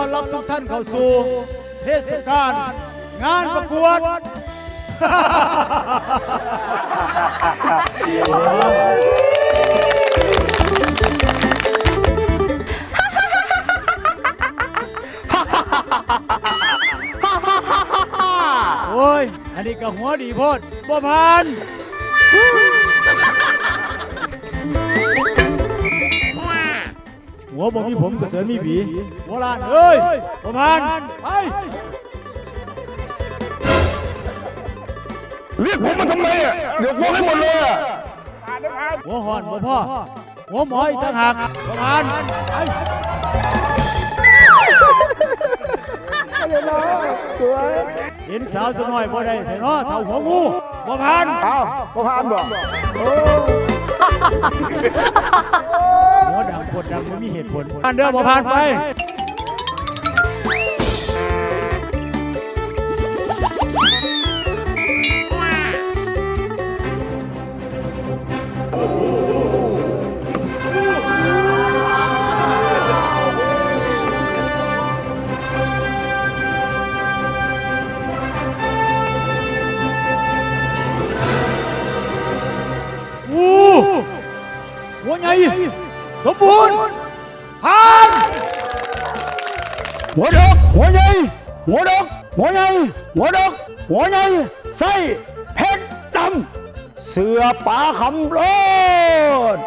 ต้อนรับทุกท่านเข้าสู่เทศกาลงานประกวดโอ้ย อันนี้ก็หัวดีโพดบ่ผ่าน หัวบ่มีผมกระเสือมีผีโบราณเอ้ยบ่ผ่านไปเรียกผมมาทำไมอะเดี๋ยวฟ้องให้หมดเลยอะหัวหอนบ่พ่อหัวหมออีกต่างหากบ่ผ่านไปเห็นสาวสน้อยบ่ได้แต่เนาะเท่าหัวงูบ่ผ่านอ้าวพ่อพานบอกหั วดำปวดดำไม่มีเหตุผลผ่านเด้อบ่ผ่านไปอู้หัวใหญ่ สมบูรณ์ผ่านหัวดอกหัวใหญ่หัวดอกหัวใหญ่หัวดอกหัวใหญ่ไส้เพชรดำเสือป่าคำโลด